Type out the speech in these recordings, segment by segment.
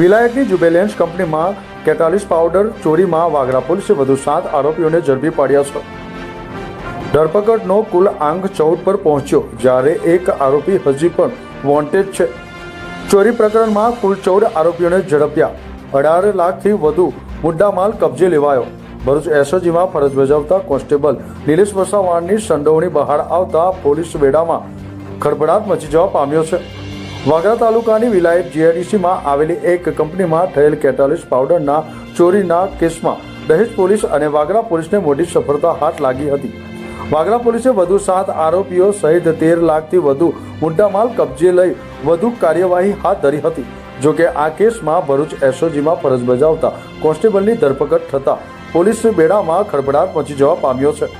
વિલાયતની જુબેલેન્સ કંપનીમાં કેટાલિસ પાવડર ચોરીમાં વાગરા પોલીસે વધુ સાત આરોપીઓને ઝડપી પાડ્યા છે. ધરપકડનો કુલ આંક ચૌદ પર પહોંચ્યો, જ્યારે એક આરોપી હજી પણ વોન્ટેડ છે. ચોરી પ્રકરણમાં કુલ ચૌદ આરોપીઓને ઝડપ્યા. અઢાર લાખથી વધુ મુદ્દામાલ કબજે લેવાયો. ભરૂચ એસઓજીમાં ફરજ બજાવતા કોન્સ્ટેબલ નિલેશ વસાવાળની સંડોવણી બહાર આવતા પોલીસ વેડામાં ખળભળાટ મચી જવા પામ્યો છે. વાગરા તાલુકાની વિલાયત જીઆઈડીસીમાં આવેલી એક કંપનીમાં થયેલ કેટાલિસ પાવડરના ચોરીના કેસમાં દહેજ પોલીસ અને વાગરા પોલીસને મોટી સફળતા હાથ લાગી હતી. વાગરા પોલીસે વધુ સાત આરોપીઓ સહિત તેર લાખથી વધુ મુદ્દામાલ કબજે લઈ વધુ કાર્યવાહી હાથ ધરી હતી. જોકે આ કેસમાં ભરૂચ એસઓજીમાં ફરજ બજાવતા કોન્સ્ટેબલની ધરપકડ થતા પોલીસ બેડામાં ખળભળાટ મચી જવા પામ્યો છે.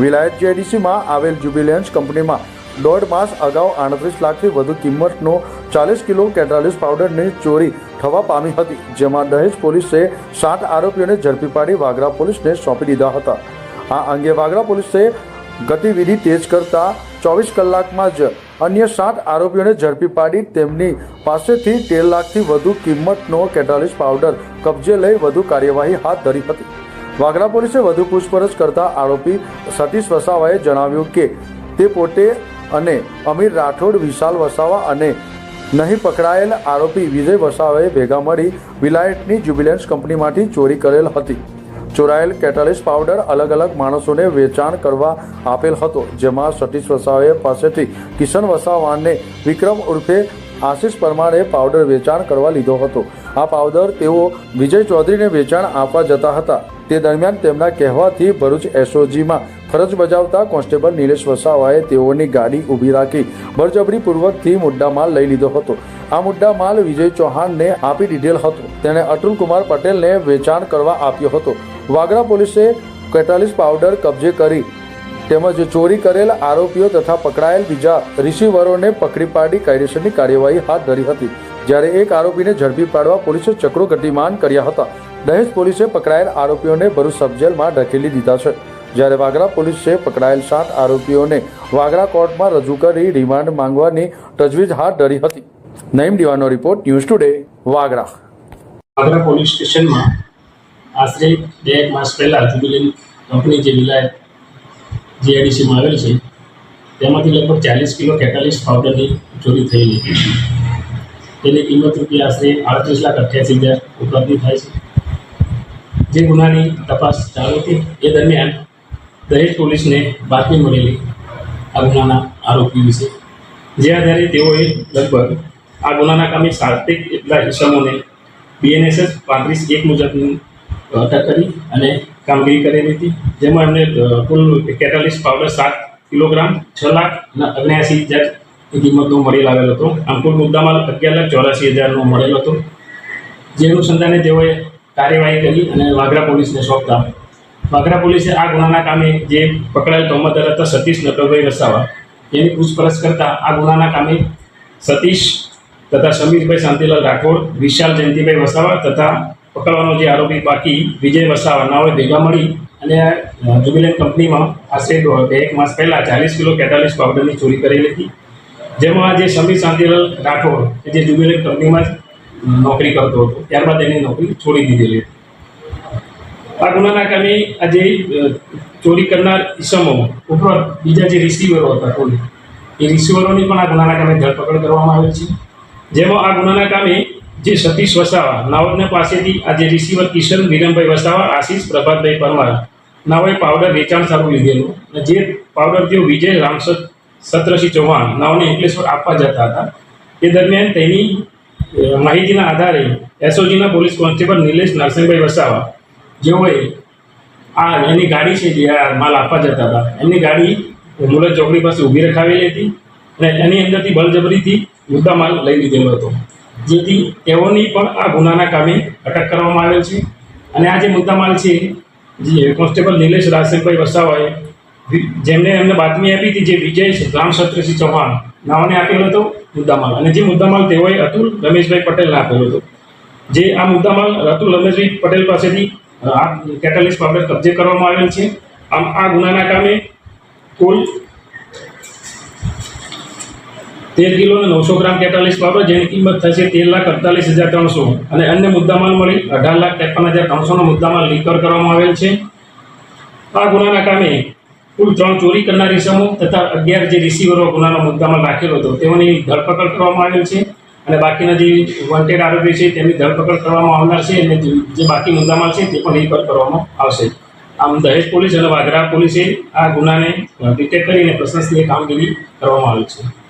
વિલાયત જીઆઈડીસીમાં આવેલ જ્યુબિલેન્સ કંપનીમાં દોઢ માસ અગાઉ આડત્રીસ લાખથી વધુ કિંમતનો ચાલીસ કિલો કેટાલીસ પાવડરની ચોરી થવા પામી હતી, જેમાં દહેજ પોલીસે સાત આરોપીઓને ઝડપી પાડી વાગરા પોલીસને સોંપી દીધા હતા. આ અંગે વાગરા પોલીસે ગતિવિધિ તેજ કરતા ચોવીસ કલાકમાં જ અન્ય સાત આરોપીઓને ઝડપી પાડી તેમની પાસેથી તેર લાખથી વધુ કિંમતનો કેટાલીસ પાવડર કબજે લઈ વધુ કાર્યવાહી હાથ ધરી હતી. વાગરા પોલીસે વધુ પૂછપરછ કરતા આરોપી સતીશ વસાવાએ જણાવ્યું કે તે પોતે અને અમીર રાઠોડ વિશાલ વસાવા અને નહીં પકડાયેલ આરોપી વિજય વસાવાએ ભેગા મળી વિલાયતની જ્યુબિલન્સ કંપનીમાંથી ચોરી કરેલ હતી. ચોરાયેલ કેટાલિસ પાવડર અલગ અલગ માણસોને વેચાણ કરવા આપેલ હતો, જેમાં સતીશ વસાવાએ પાસેથી કિશન વસાવાને વિક્રમ ઉર્ફે આશિષ પરમારે પાવડર વેચાણ કરવા લીધો હતો. આ પાવડર તેઓ વિજય ચૌધરીને વેચાણ આપવા જતા હતા. તે દરમિયાન તેમના કહેવાથી ભરૂચ એસઓજીમાં ફરજ બજાવતા કોન્સ્ટેબલ નિલેશ વસાવાએ તેઓની ગાડી ઊભી રાખી બળજબરીપૂર્વકથી મુદ્દામાલ લઈ લીધો હતો. આ મુદ્દામાલ વિજય ચૌહાણને આપી દીધેલ હતો. તેણે અતુલકુમાર પટેલને વેચાણ કરવા આપ્યો હતો. વાગરા પોલીસે કેટાલિસ પાવડર કબજે કરી તેમજ ચોરી કરેલ આરોપીઓ તથા પકડાયેલ બીજા રિસીવરોને પકડી પાડી કાયદેસરની કાર્યવાહી હાથ ધરી હતી. જ્યારે એક આરોપીને ઝડપી પાડવા પોલીસે ચક્રો ગતિમાન કર્યા હતા. દહેજ પોલીસે પકડાયેલ આરોપીઓને ભરૂચ સબજેલમાં ઢકેલી દીધા છે. જ્યારે વાગરા પોલીસે પકડાયેલ સાત આરોપીઓને વાગરા કોર્ટમાં રજૂ કરી રિમાન્ડ માંગવાની તજવીજ હાથ ધરી હતી. Naeem દિવાનો report news today, Vagra. Vagra police સ્ટેશનમાં આશરે બે એક માસ પહેલાં જુબિલિન કંપની જે વિલાયત જીઆઈડીસીમાં આવેલ છે, તેમાંથી લગભગ ચાલીસ કિલો કેટાલિસ પાવડરની ચોરી થયેલી. તેની કિંમત રૂપિયા આશરે આડત્રીસ લાખ અઠ્યાસી હજાર ઉપલબ્ધિ થાય છે. જે ગુનાની તપાસ ચાલુ હતી, એ દરમિયાન દહેજ પોલીસને બાતમી મળેલી આ ગુનાના આરોપી વિશે. જે આધારે તેઓએ લગભગ આ ગુનાના કામે સાર્થિક એટલા ઇસમોને બીએનએસએસ પાંત્રીસ એક મુજબની અટક કરી અને કામગીરી કરેલી હતી. જેમાં એમને કુલ કેટાલીસ પાવડર સાત કિલોગ્રામ, છ લાખ અને અગ્યાસી હજાર કિંમતનો મળી આવેલ હતો. આમ કુલ મુદ્દામાલ અગિયાર લાખ ચોરાસી હજારનો મળેલો હતો. જે અનુસંધાને તેઓએ કાર્યવાહી કરી અને વાગરા પોલીસને સોંપતા. વાગરા પોલીસે આ ગુનાના કામે જે પકડાયેલ તોમતદાર હતા, સતીશ નકલભાઈ વસાવા એની પૂછપરછ કરતા આ ગુનાના કામે સતીશ તથા સમીરભાઈ શાંતિલાલ રાઠોડ, વિશાલ જયંતિભાઈ વસાવા તથા પકડવાનો જે આરોપી બાકી વિજય વસાવા નાઓએ ભેગા મળી અને આ જુબિલેન્ટ કંપનીમાં આશરે બે એક માસ પહેલાં ચાલીસ કિલો કેટાલિસ પાવડરની ચોરી કરેલી હતી. જેમાં જે શમી શાંતિલાલ રાઠોડ કે જે જુબિલેન્ટ કંપનીમાં જ નોકરી કરતો હતો, ત્યારબાદ એની નોકરી છોડી દીધેલી હતી. આ ગુનાના કામે આજે ચોરી કરનાર ઈસમો ઉપરાંત બીજા જે રિસીવરો હતા ટોલી, એ રિસીવરોની પણ આ ગુનાના કામે ધરપકડ કરવામાં આવી છે. જેમાં આ ગુનાના કામે જે સતીશ વસાવા નાવડને પાસેથી આજે રિસીવર કિશન વિરમભાઈ વસાવા, આશીષ પ્રભાતભાઈ પરમાર, નાઓએ પાવડર વેચાણ સારું લીધેલું અને જે પાવડર તેઓ વિજય રામસદ સત્રસિંહ ચૌહાણ નાઓને અંકલેશ્વર આપવા જતા હતા. એ દરમિયાન તેની માહિતીના આધારે એસઓજીના પોલીસ કોન્સ્ટેબલ નિલેશ નરસિંહભાઈ વસાવા, જેઓએ આ, એની ગાડી છે જે આ માલ આપવા જતા હતા, એમની ગાડી મુલત ચોકડી પાસે ઊભી રખાવેલી હતી અને એની અંદરથી બળજબરીથી મુદ્દા માલ લઈ લીધેલો હતો. જેથી તેઓની પણ આ ગુનાના કામે અટક કરવામાં આવેલ છે. અને આ જે મુદ્દામાલ છે, જે કોન્સ્ટેબલ નિલેશ રાજસિંહભાઈ વસાવાએ જેમને એમને બાતમી આપી હતી જે વિજય રામસત્રસિંહ ચૌહાણ, નાઓને આપેલો હતો મુદ્દામાલ. અને જે મુદ્દામાલ તેઓએ અતુલ રમેશભાઈ પટેલને આપેલો હતો. જે આ મુદ્દામાલ અતુલ રમેશભાઈ પટેલ પાસેથી આ કેટાલિસ્ટ પાવડર કબજે કરવામાં આવેલ છે. આમ, આ ગુનાના કામે કુલ તેર કિલો અને નવસો ગ્રામ કેટાલીસ બાબત જેની કિંમત થશે તેર લાખ અડતાલીસ હજાર ત્રણસો. અને અન્ય મુદ્દામાલ મળી અઢાર લાખ ત્રેપન હજાર ત્રણસોનો મુદ્દામાલ રિકવર કરવામાં આવેલ છે. આ ગુનાના કામે કુલ ત્રણ ચોરી કરનારી ઇસમો તથા અગિયાર જે રિસીવરો ગુનાનો મુદ્દામાં રાખેલો હતો. તેઓની ધરપકડ કરવામાં આવેલ છે અને બાકીના જે વોન્ટેડ આરોપી છે તેમની ધરપકડ કરવામાં આવનાર છે અને જે- બાકી મુદ્દામાં છે તે પણ રિકવર કરવામાં આવશે. આમ દહેજ પોલીસ અને વાગરા પોલીસે આ ગુનાને ડિટેક્ટ કરીને પ્રશંસનીય કામગીરી કરવામાં આવી છે.